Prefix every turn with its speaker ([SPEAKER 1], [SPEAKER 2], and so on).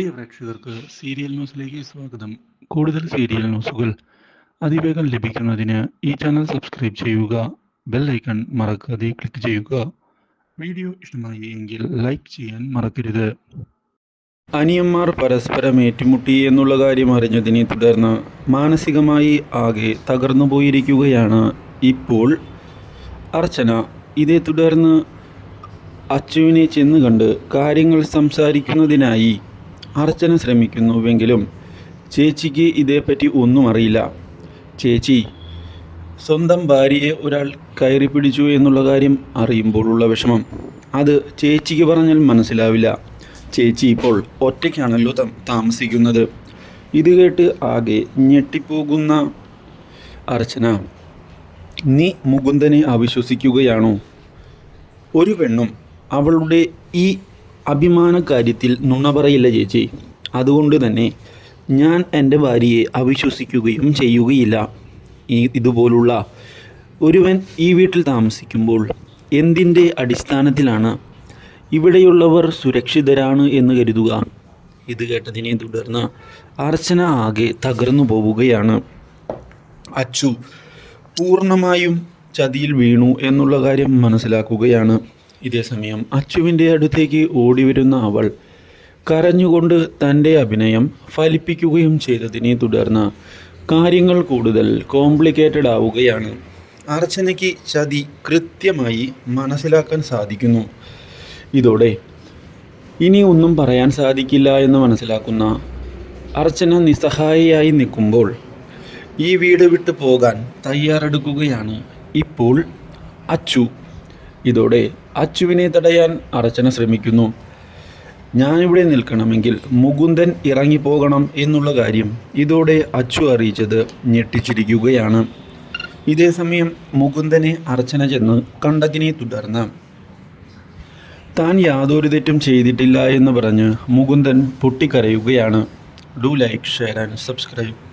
[SPEAKER 1] പ്രിയ പ്രേക്ഷകർക്ക് സീരിയൽ ന്യൂസിലേക്ക് സ്വാഗതം. കൂടുതൽ സീരിയൽ ന്യൂസുകൾ അതിവേഗം ലഭിക്കുന്നതിന് ഈ ചാനൽ സബ്സ്ക്രൈബ് ചെയ്യുക ബെൽ ഐക്കൺ മറക്കാതെ ക്ലിക്ക് ചെയ്യുക. വീഡിയോ ഇഷ്ടമായി എങ്കിൽ ലൈക്ക് ചെയ്യാൻ മറക്കരുത്.
[SPEAKER 2] അനിയന്മാർ പരസ്പരം ഏറ്റുമുട്ടി എന്നുള്ള കാര്യം അറിഞ്ഞതിനെ തുടർന്ന് മാനസികമായി ആകെ തകർന്നു പോയിരിക്കുകയാണ് ഇപ്പോൾ അർച്ചന. ഇതേ തുടർന്ന് അച്ചുവിനെ ചെന്ന് കണ്ട് കാര്യങ്ങൾ സംസാരിക്കുന്നതിനായി അർച്ചന ശ്രമിക്കുന്നുവെങ്കിലും ചേച്ചിക്ക് ഇതേപ്പറ്റി ഒന്നും അറിയില്ല. ചേച്ചി സ്വന്തം ഭാര്യയെ ഒരാൾ കയറി പിടിച്ചു എന്നുള്ള കാര്യം അറിയുമ്പോഴുള്ള വിഷമം. അത് ചേച്ചിക്ക് പറഞ്ഞാൽ മനസ്സിലാവില്ല. ചേച്ചി ഇപ്പോൾ ഒറ്റയ്ക്കാണല്ലോ താമസിക്കുന്നത്. ഇത് കേട്ട് ആകെ ഞെട്ടിപ്പോകുന്ന അർച്ചന നീ മുകുന്ദനെ അവിശ്വസിക്കുകയാണോ? ഒരു പെണ്ണും അവളുടെ ഈ അഭിമാന കാര്യത്തിൽ നുണ പറയില്ല ചേച്ചി. അതുകൊണ്ട് തന്നെ ഞാൻ എന്റെ ഭാര്യയെ അവിശ്വസിക്കുകയും ചെയ്യുകയില്ല. ഈ ഇതുപോലുള്ള ഒരുവൻ ഈ വീട്ടിൽ താമസിക്കുമ്പോൾ എന്തിന്റെ അടിസ്ഥാനത്തിലാണ് ഇവിടെയുള്ളവർ സുരക്ഷിതരാണ് എന്ന് കരുതുക? ഇത് കേട്ടതിനെ തുടർന്ന് അർച്ചന ആകെ തകർന്നു പോവുകയാണ്. അച്ചു പൂർണമായും ചതിയിൽ വീണു എന്നുള്ള കാര്യം മനസ്സിലാക്കുകയാണ്. ഇതേസമയം അച്ചുവിന്റെ അടുത്തേക്ക് ഓടിവരുന്ന അവൾ കരഞ്ഞുകൊണ്ട് തന്റെ അഭിനയം ഫലിപ്പിക്കുകയും ചെയ്തതിനെ തുടർന്ന് കാര്യങ്ങൾ കൂടുതൽ കോംപ്ലിക്കേറ്റഡ് ആവുകയാണ്. അർച്ചനയ്ക്ക് ചതി കൃത്യമായി മനസ്സിലാക്കാൻ സാധിക്കുന്നു. ഇതോടെ ഇനി ഒന്നും പറയാൻ സാധിക്കില്ല എന്ന് മനസ്സിലാക്കുന്ന അർച്ചന നിസ്സഹായിയായി നിൽക്കുമ്പോൾ ഈ വീട് വിട്ടു പോകാൻ തയ്യാറെടുക്കുകയാണ്. ഇപ്പോൾ അച്ചു ഇതോടെ അച്ചുവിനെ തടയാൻ അർച്ചന ശ്രമിക്കുന്നു. ഞാനിവിടെ നിൽക്കണമെങ്കിൽ മുകുന്ദൻ ഇറങ്ങിപ്പോകണം എന്നുള്ള കാര്യം ഇതോടെ അച്ചു അറിയിച്ചത് ഞെട്ടിച്ചിരിക്കുകയാണ്. ഇതേസമയം മുകുന്ദനെ അർച്ചന ചെന്ന് കണ്ടതിനെ തുടർന്ന് താൻ യാതൊരു തെറ്റും ചെയ്തിട്ടില്ല എന്ന് പറഞ്ഞ് Mukundan പൊട്ടിക്കരയുകയാണ്. Do like share and subscribe.